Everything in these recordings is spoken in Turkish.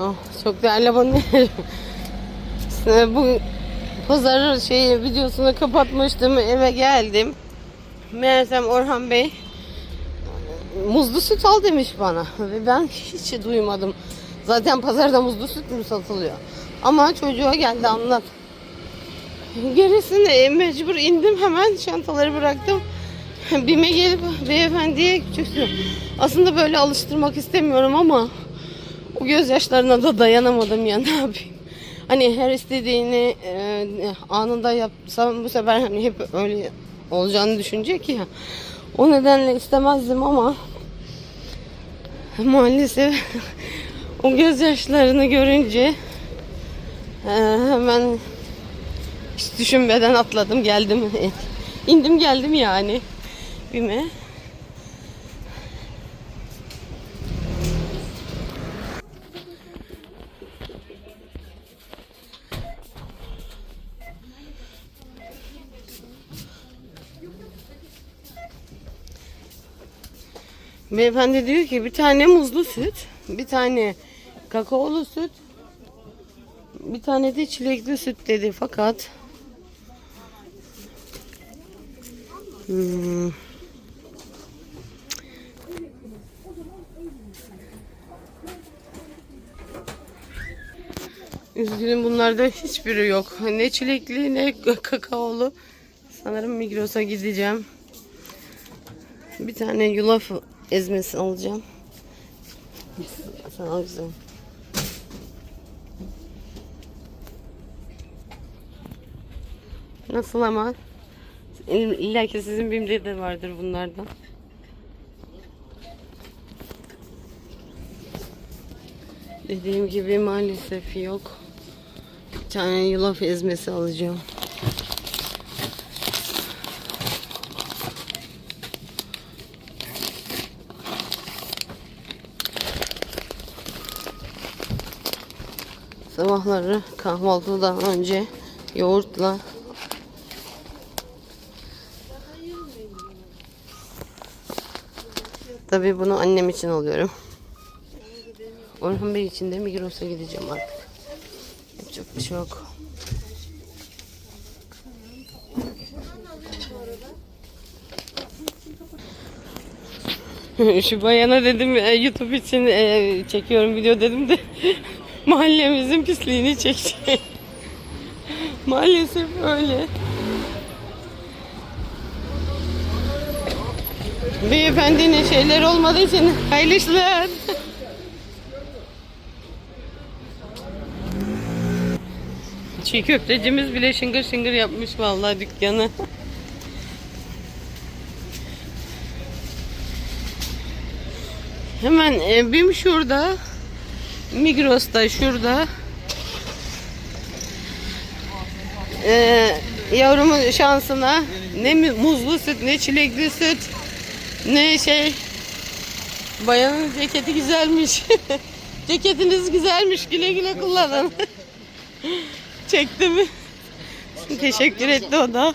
Oh, çok değerli abonelerim. İşte bu pazar şey videosunu kapatmıştım. Eve geldim. Meğersem Orhan Bey muzlu süt al demiş bana. Ve ben hiç duymadım. Zaten pazarda muzlu süt mü satılıyor? Ama çocuğa geldi anlat. Gerisinde mecbur indim hemen çantaları bıraktım. Bime gelip beyefendiye küçüktüm. Aslında böyle alıştırmak istemiyorum ama o gözyaşlarına da dayanamadım ya ne yapayım. Hani her istediğini e, anında yapsam bu sefer hani hep öyle olacağını düşünecek ya. O nedenle istemezdim ama maalesef o gözyaşlarını görünce e, hemen hiç düşünmeden atladım geldim. İndim geldim yani. Bime. Beyefendi diyor ki bir tane muzlu süt, bir tane kakaolu süt, bir tane de çilekli süt dedi fakat Hmm. Üzgünüm bunlarda hiçbiri yok. Ne çilekli ne kakaolu. Sanırım Migros'a gideceğim. Bir tane yulaf ezmesi alacağım. Sen al güzel. Nasıl ama? İlla ki sizin BİM'de de vardır bunlardan. Dediğim gibi maalesef yok. Bir tane yulaf ezmesi alacağım. Sabahları kahvaltıdan önce yoğurtla Tabii bunu annem için alıyorum. Orhan Bey için de Migros'a gideceğim artık. Yapacak bir şey yok. Şu bayana dedim e, YouTube için e, çekiyorum video dedim de mahallemizin pisliğini çekti. Maalesef öyle. Beyefendinin şeyler olmadığı için hayırlı işler. Çiğ köftecimiz bile şıngır şıngır yapmış vallahi dükkanı. Hemen e, BİM şurada. Migros'ta şurada. E, yavrumun şansına ne mu- muzlu süt ne çilekli süt ne şey bayanın ceketi güzelmiş. Ceketiniz güzelmiş güle güle kullanın. Çekti mi? Teşekkür etti o da.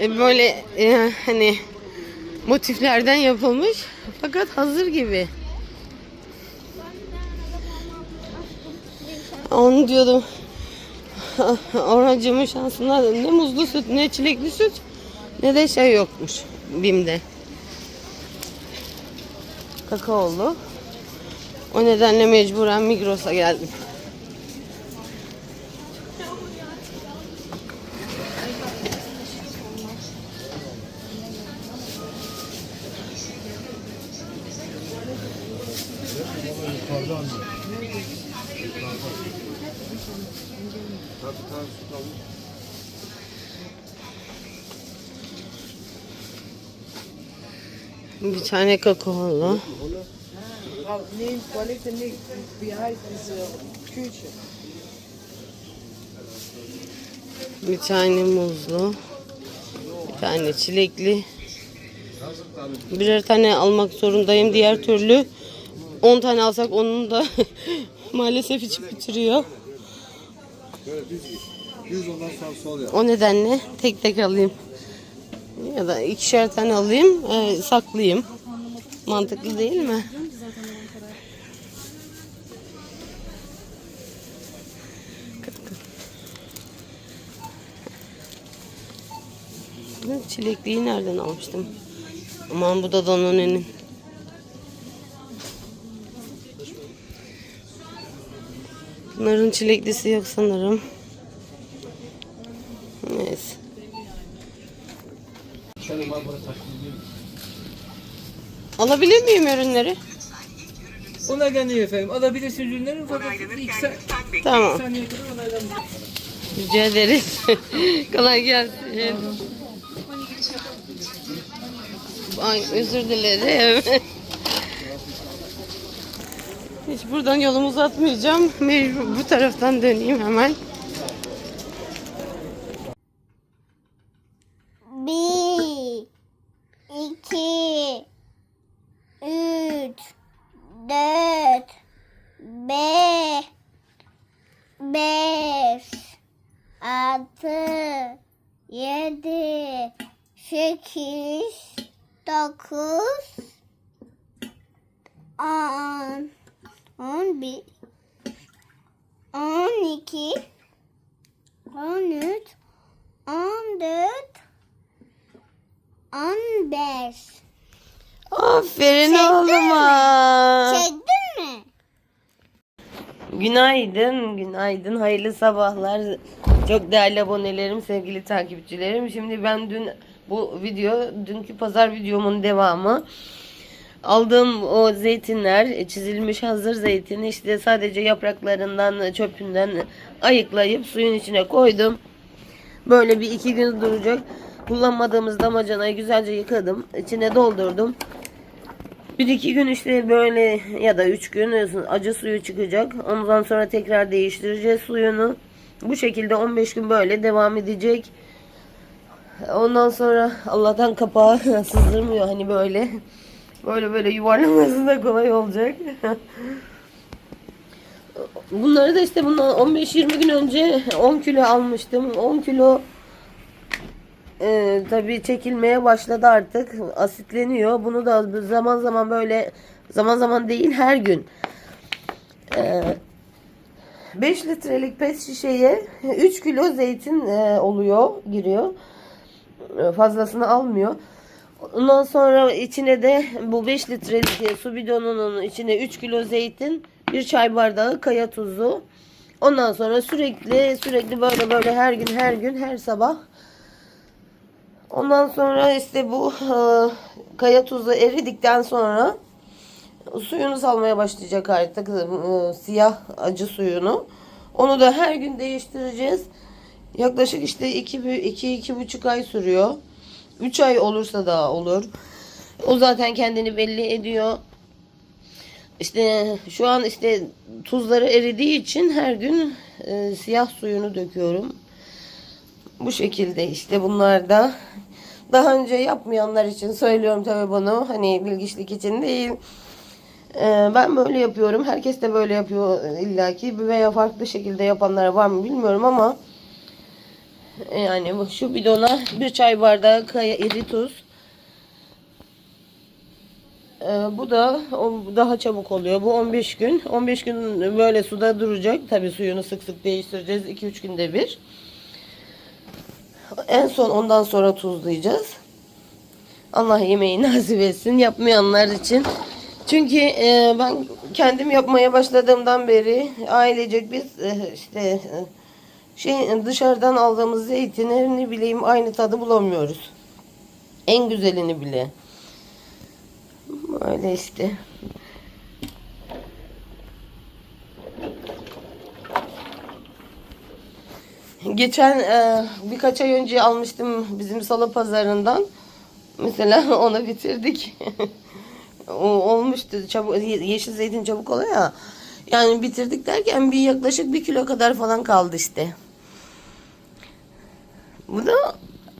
E, böyle e, hani motiflerden yapılmış fakat hazır gibi. Onu diyordum. Orhancımın şansına ne muzlu süt ne çilekli süt ne de şey yokmuş BİM'de. Kakaolu. O nedenle mecburen Migros'a geldim. Bir tane kakaolu. Kuurtje. Bir tane muzlu. Bir tane çilekli. Birer tane almak zorundayım. Diğer türlü 10 tane alsak onun da maalesef içip bitiriyor. O nedenle tek tek alayım. Ya da ikişer tane alayım, e, saklayayım. Mantıklı değil mi? Çilekliği nereden almıştım? Aman bu da Danone'nin. Bunların çileklisi yok sanırım. Neyse. Alabilir miyim ürünleri? Onaylanıyor efendim. Alabilirsiniz ürünleri fakat ilk sa- Tamam. saniye kadar. Rica ederiz. Kolay gelsin. Ay özür dilerim. Hiç buradan yolumu uzatmayacağım. Bu taraftan döneyim hemen. 11 12 13 14 15 Aferin Çektin oğluma. Mi? Çektin mi? Günaydın, günaydın. Hayırlı sabahlar. Çok değerli abonelerim, sevgili takipçilerim. Şimdi ben dün bu video, dünkü pazar videomun devamı. Aldığım o zeytinler, çizilmiş hazır zeytini işte sadece yapraklarından, çöpünden ayıklayıp suyun içine koydum. Böyle bir iki gün duracak. Kullanmadığımız damacanayı güzelce yıkadım. İçine doldurdum. Bir iki gün işte böyle ya da üç gün acı suyu çıkacak. Ondan sonra tekrar değiştireceğiz suyunu. Bu şekilde 15 gün böyle devam edecek. Ondan sonra Allah'tan kapağı sızdırmıyor hani böyle. Böyle böyle yuvarlaması da kolay olacak. Bunları da işte bundan 15-20 gün önce 10 kilo almıştım. 10 kilo e, tabii çekilmeye başladı artık. Asitleniyor. Bunu da zaman zaman böyle zaman zaman değil her gün. E, 5 litrelik pet şişeye 3 kilo zeytin e, oluyor, giriyor. E, Fazlasını almıyor. Ondan sonra içine de bu 5 litrelik su bidonunun içine 3 kilo zeytin, bir çay bardağı kaya tuzu. Ondan sonra sürekli sürekli böyle böyle her gün her gün her sabah Ondan sonra işte bu e, kaya tuzu eridikten sonra suyunu salmaya başlayacak artık e, siyah acı suyunu. Onu da her gün değiştireceğiz. Yaklaşık işte 2 iki, iki buçuk ay sürüyor. 3 ay olursa da olur. O zaten kendini belli ediyor. İşte şu an işte tuzları eridiği için her gün e, siyah suyunu döküyorum. Bu şekilde işte bunlar da daha önce yapmayanlar için söylüyorum tabii bunu. Hani bilgiçlik için değil. Ee, ben böyle yapıyorum. Herkes de böyle yapıyor illaki. Veya farklı şekilde yapanlar var mı bilmiyorum ama yani şu bidona bir çay bardağı kaya iri tuz. Ee, bu da o daha çabuk oluyor. Bu 15 gün. 15 gün böyle suda duracak. Tabii suyunu sık sık değiştireceğiz. 2-3 günde bir. En son ondan sonra tuzlayacağız. Allah yemeği nasip etsin yapmayanlar için. Çünkü e, ben kendim yapmaya başladığımdan beri ailecek biz e, işte e, şey dışarıdan aldığımız zeytini ne bileyim aynı tadı bulamıyoruz. En güzelini bile. Böyle işte. Geçen e, birkaç ay önce almıştım bizim salı pazarından. Mesela onu bitirdik. olmuştu çabuk ye- yeşil zeytin çabuk oluyor ya. Yani bitirdik derken bir yaklaşık bir kilo kadar falan kaldı işte. Bu da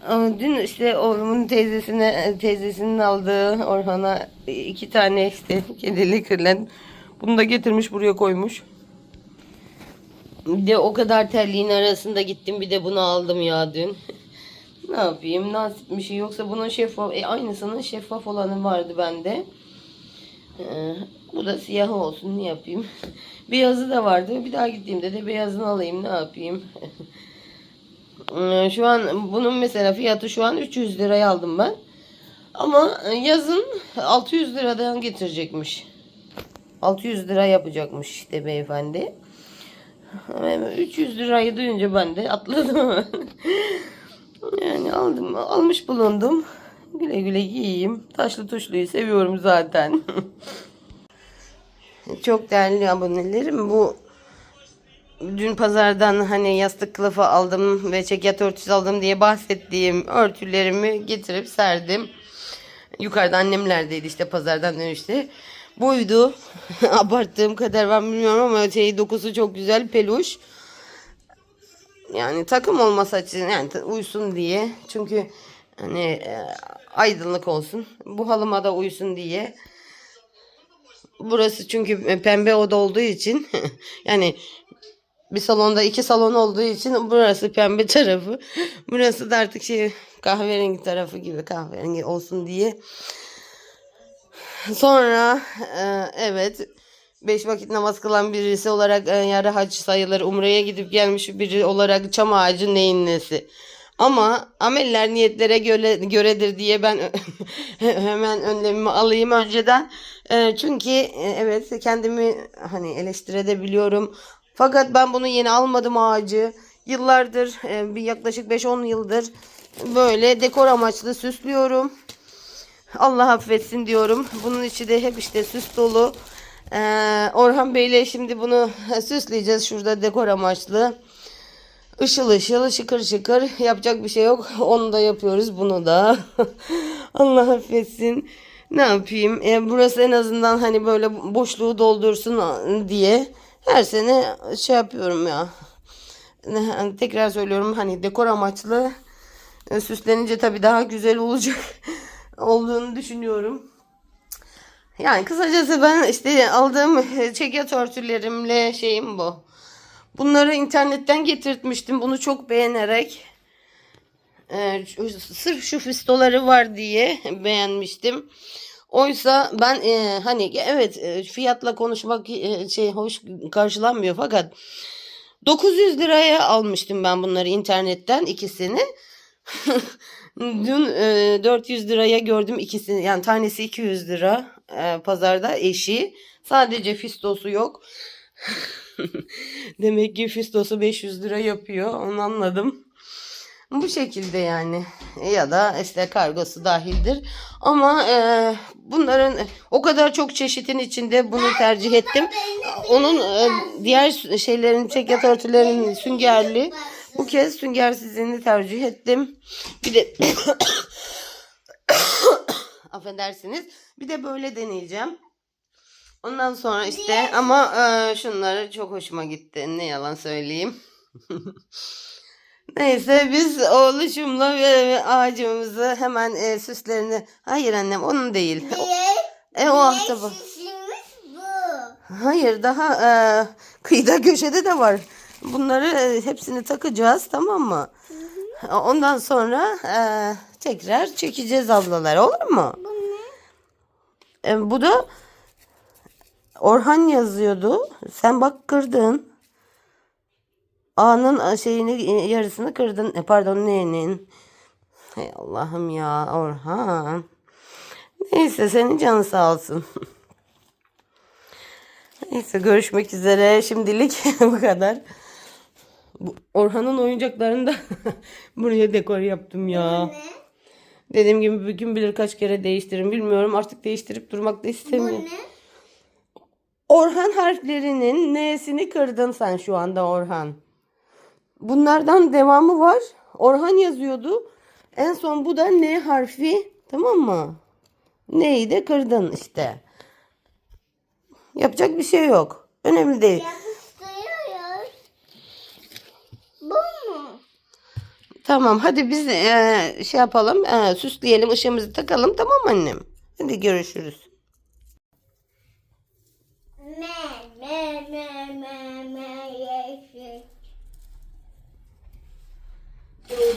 e, dün işte oğlumun teyzesine teyzesinin aldığı Orhan'a iki tane işte kedili kırlen. Bunu da getirmiş buraya koymuş. Bir de o kadar terliğin arasında gittim bir de bunu aldım ya dün. ne yapayım nasip bir şey yoksa bunun şeffaf e, aynısının şeffaf olanı vardı bende. Ee, bu da siyah olsun ne yapayım. Beyazı da vardı bir daha gittiğimde de beyazını alayım ne yapayım. Şu an bunun mesela fiyatı şu an 300 liraya aldım ben. Ama yazın 600 liradan getirecekmiş. 600 lira yapacakmış işte beyefendi. Hemen 300 lirayı duyunca ben de atladım. yani aldım, almış bulundum. Güle güle giyeyim. Taşlı tuşluyu seviyorum zaten. Çok değerli abonelerim bu dün pazardan hani yastık kılıfı aldım ve çekyat örtüsü aldım diye bahsettiğim örtülerimi getirip serdim. Yukarıda annemlerdeydi işte pazardan dönüşte. Buydu. Abarttığım kadar ben bilmiyorum ama şey dokusu çok güzel peluş. Yani takım olması açısından yani uysun diye. Çünkü hani e, aydınlık olsun. Bu halıma da uysun diye. Burası çünkü pembe oda olduğu için yani bir salonda iki salon olduğu için burası pembe tarafı. Burası da artık şey kahverengi tarafı gibi kahverengi olsun diye. Sonra e, evet beş vakit namaz kılan birisi olarak e, yarı hac sayılır. Umre'ye gidip gelmiş biri olarak çam ağacı neyin nesi. Ama ameller niyetlere göre, göredir diye ben hemen önlemimi alayım önceden. E, çünkü e, evet kendimi hani eleştirebiliyorum. Fakat ben bunu yeni almadım ağacı. Yıllardır e, bir yaklaşık 5-10 yıldır böyle dekor amaçlı süslüyorum. Allah affetsin diyorum. Bunun içi de hep işte süs dolu. Ee, Orhan Bey'le şimdi bunu süsleyeceğiz şurada dekor amaçlı. Işıl ışıl şıkır şıkır yapacak bir şey yok. Onu da yapıyoruz bunu da. Allah affetsin. Ne yapayım? Ee, burası en azından hani böyle boşluğu doldursun diye her sene şey yapıyorum ya. Ne- Tekrar söylüyorum hani dekor amaçlı e, süslenince tabii daha güzel olacak olduğunu düşünüyorum. Yani kısacası ben işte aldığım çekyat örtülerimle şeyim bu. Bunları internetten getirtmiştim. Bunu çok beğenerek. Ee, sırf şu fistoları var diye beğenmiştim. Oysa ben e, hani evet e, fiyatla konuşmak e, şey hoş karşılanmıyor fakat 900 liraya almıştım ben bunları internetten ikisini. Dün e, 400 liraya gördüm ikisini yani tanesi 200 lira e, pazarda eşi. Sadece fistosu yok. Demek ki fistosu 500 lira yapıyor onu anladım. Bu şekilde yani ya da işte kargosu dahildir. Ama e, bunların o kadar çok çeşitin içinde bunu tercih ettim. Onun e, diğer şeylerin çekyat örtülerin süngerli. Bu kez süngersizini tercih ettim. Bir de affedersiniz. Bir de böyle deneyeceğim. Ondan sonra işte ama e, şunları çok hoşuma gitti. Ne yalan söyleyeyim. Neyse biz oğluşumla ve ağacımızı hemen e, süslerini... Hayır annem onun değil. E o ahtapot. Hayır daha e, kıyıda köşede de var. Bunları e, hepsini takacağız tamam mı? Ondan sonra e, tekrar çekeceğiz ablalar olur mu? Bu ne? E, bu da Orhan yazıyordu. Sen bak kırdın. A'nın şeyini e, yarısını kırdın. E, pardon N'nin. Hay Allah'ım ya Orhan. Neyse senin canın sağ olsun. Neyse görüşmek üzere. Şimdilik bu kadar. Bu Orhan'ın oyuncaklarını da buraya dekor yaptım ya. Ne? Dediğim gibi bir gün bilir kaç kere değiştiririm bilmiyorum. Artık değiştirip durmak da Bu istemiyorum. ne? Orhan harflerinin N'sini kırdın sen şu anda Orhan. Bunlardan devamı var. Orhan yazıyordu. En son bu da N harfi. Tamam mı? N'yi de kırdın işte. Yapacak bir şey yok. Önemli değil. Yapıştırıyoruz. Bu mu? Tamam hadi biz eee, şey yapalım. eee, süsleyelim ışığımızı takalım tamam annem? Hadi görüşürüz.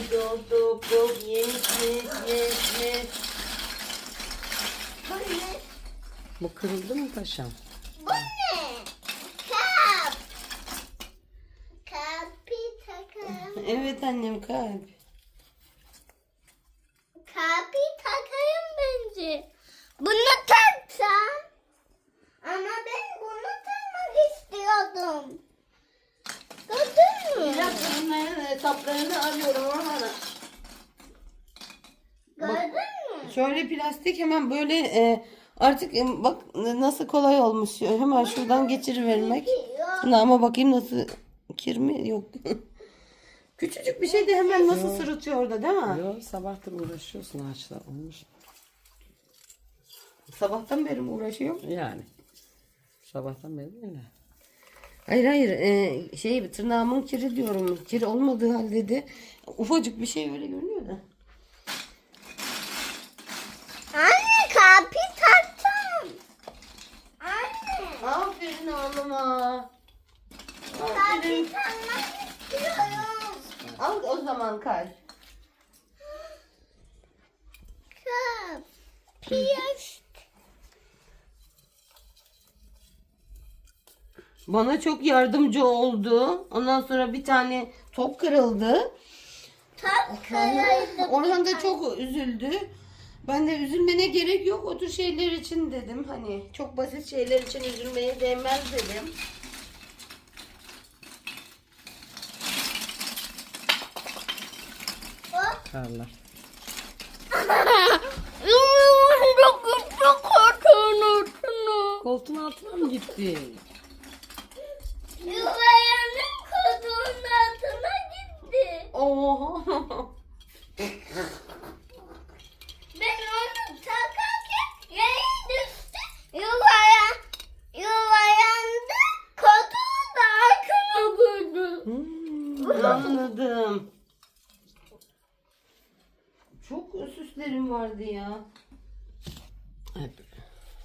Yes yes yes yes. Bu ne? Bu kırıldı mı paşam? Bu ne? Kap. Kapı takalım. Evet annem kalp. Kalbi takayım bence. Bunu taksam. Ama ben bunu takmak istiyordum. Gördün mü? Bunların saplarını arıyorum Orhan'a. Gördün mü? Şöyle plastik hemen böyle e, artık e, bak nasıl kolay olmuş. Hemen şuradan geçirivermek. Şuna ama bakayım nasıl kir mi? Yok. Küçücük bir şey de hemen nasıl sırıtıyor orada değil mi? Yok sabahtır uğraşıyorsun ağaçla olmuş. Sabahtan beri mi uğraşıyorum? Yani. Sabahtan beri öyle. Hayır hayır e, şey tırnağımın kiri diyorum. Kir olmadığı halde de ufacık bir şey öyle görünüyor da. Anne kalbi taksam. Anne. Aferin oğluma. Kalbi takmak istiyorum. Al o zaman kalp. Kalbi. Bana çok yardımcı oldu. Ondan sonra bir tane top kırıldı. Tak kırıldı. Orhan da çok üzüldü. Ben de üzülmene gerek yok o tür şeyler için dedim. Hani çok basit şeyler için üzülmeye değmez dedim. Karlar. Çok. Koltuğun altına mı gitti? Yuvayanın koltuğunun altına gitti. Oo. Ben onu takarken yere düştü. Yuvaya, yuvayandı. Koltuğu da arkana vurdu. Hmm, anladım. Çok süslerim vardı ya.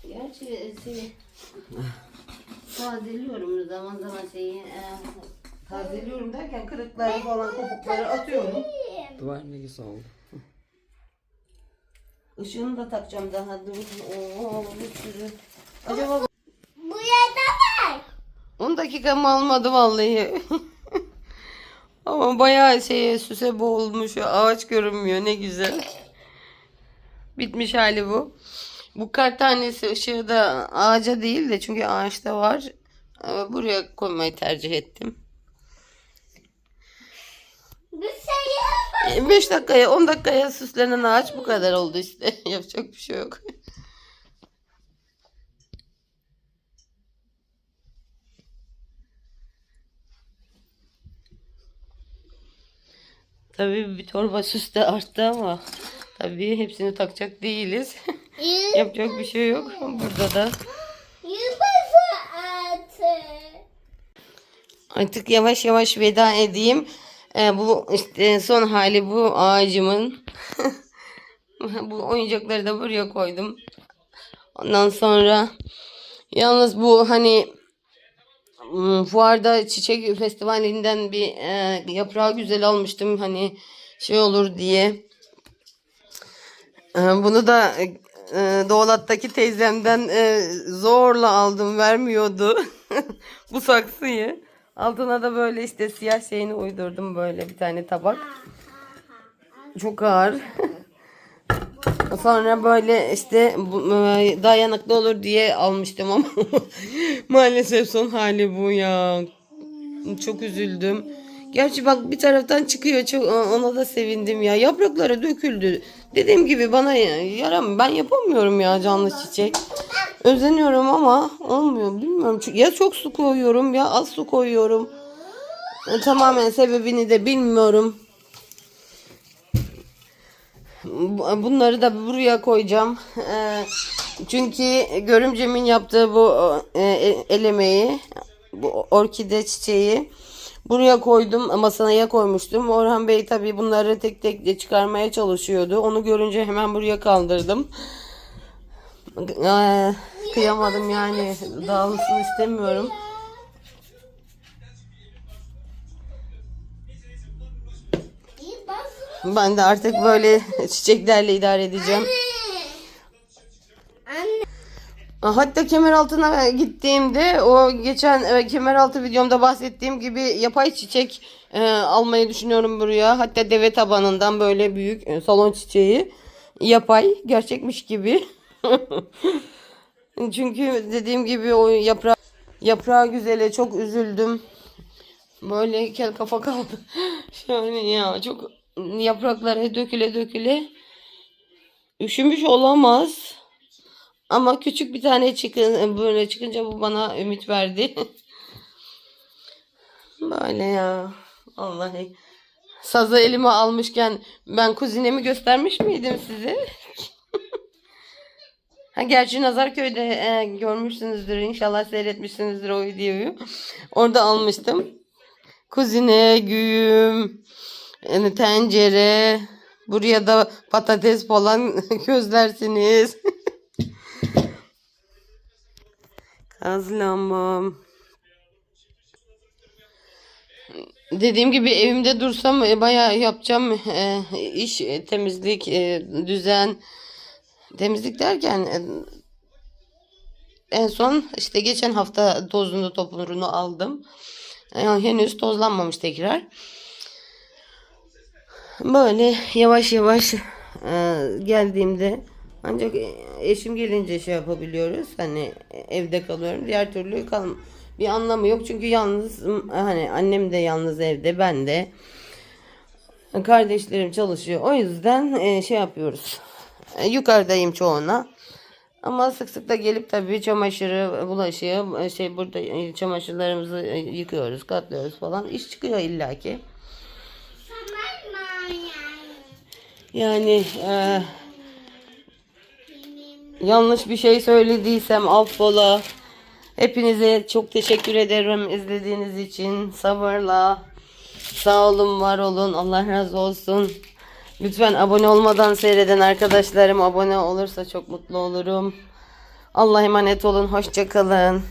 Gerçi şey tazeliyorum zaman zaman şeyi e, tazeliyorum derken kırıkları falan kopukları atıyorum. Duvar ne güzel oldu. Işığını da takacağım daha dur. Oo bir sürü. Acaba Bu yerde var. 10 dakikamı almadı vallahi. Ama bayağı şeye süse boğulmuş. Ağaç görünmüyor ne güzel. Bitmiş hali bu. Bu kar tanesi ışığı da ağaca değil de çünkü ağaçta var. Buraya koymayı tercih ettim. Şey var. 5 dakikaya 10 dakikaya süslenen ağaç bu kadar oldu işte. Yapacak bir şey yok. Tabii bir torba süs de arttı ama tabii hepsini takacak değiliz. Yapacak bir şey yok. Burada da. Artık yavaş yavaş veda edeyim. Ee, bu işte son hali bu ağacımın. bu oyuncakları da buraya koydum. Ondan sonra yalnız bu hani hmm, fuarda çiçek festivalinden bir e, yaprağı güzel almıştım hani şey olur diye. Ee, Bunu da e, Doğulat'taki teyzemden e, zorla aldım vermiyordu bu saksıyı. Altına da böyle işte siyah şeyini uydurdum böyle bir tane tabak. Çok ağır. Sonra böyle işte e, dayanıklı olur diye almıştım ama maalesef son hali bu ya. Çok üzüldüm. Gerçi bak bir taraftan çıkıyor çok ona da sevindim ya. Yaprakları döküldü. Dediğim gibi bana yaram ben yapamıyorum ya canlı çiçek. Özeniyorum ama olmuyor bilmiyorum. Ya çok su koyuyorum ya az su koyuyorum. E, Tamamen sebebini de bilmiyorum. Bu- Bunları da buraya koyacağım. Ee, çünkü görümcemin yaptığı bu e, e, el emeği, bu orkide çiçeği buraya koydum. Masaya koymuştum. Orhan Bey tabii bunları tek tek de çıkarmaya çalışıyordu. Onu görünce hemen buraya kaldırdım. Ee, kıyamadım yani. Dağılsın istemiyorum. Ben de artık böyle çiçeklerle idare edeceğim. Hatta Kemeraltı'na gittiğimde o geçen e, Kemeraltı videomda bahsettiğim gibi yapay çiçek e, almayı düşünüyorum buraya. Hatta deve tabanından böyle büyük e, salon çiçeği yapay gerçekmiş gibi. Çünkü dediğim gibi o yapra yaprağı güzele çok üzüldüm. Böyle kel kafa kaldı. Şöyle ya çok yaprakları döküle döküle. Üşümüş olamaz. Ama küçük bir tane çıkın böyle çıkınca bu bana ümit verdi. böyle ya. Vallahi. Sazı elime almışken ben kuzinemi göstermiş miydim size? ha, gerçi Nazarköy'de e, görmüşsünüzdür. inşallah seyretmişsinizdir o videoyu. Orada almıştım. Kuzine, güğüm, tencere. Buraya da patates falan gözlersiniz. Lambam. Dediğim gibi evimde dursam e, bayağı yapacağım e, iş, e, temizlik, e, düzen. Temizlik derken e, en son işte geçen hafta tozunu topunu aldım. E, henüz tozlanmamış tekrar. Böyle yavaş yavaş e, geldiğimde ancak eşim gelince şey yapabiliyoruz. Hani evde kalıyorum. Diğer türlü kal bir anlamı yok. Çünkü yalnız hani annem de yalnız evde, ben de. Kardeşlerim çalışıyor. O yüzden e, şey yapıyoruz. E, yukarıdayım çoğuna. Ama sık sık da gelip tabii çamaşırı, bulaşığı, e, şey burada e, çamaşırlarımızı e, yıkıyoruz, katlıyoruz falan. İş çıkıyor illaki. Yani e, yanlış bir şey söylediysem affola. Hepinize çok teşekkür ederim izlediğiniz için. Sabırla. Sağ olun, var olun. Allah razı olsun. Lütfen abone olmadan seyreden arkadaşlarım abone olursa çok mutlu olurum. Allah'a emanet olun. Hoşça kalın.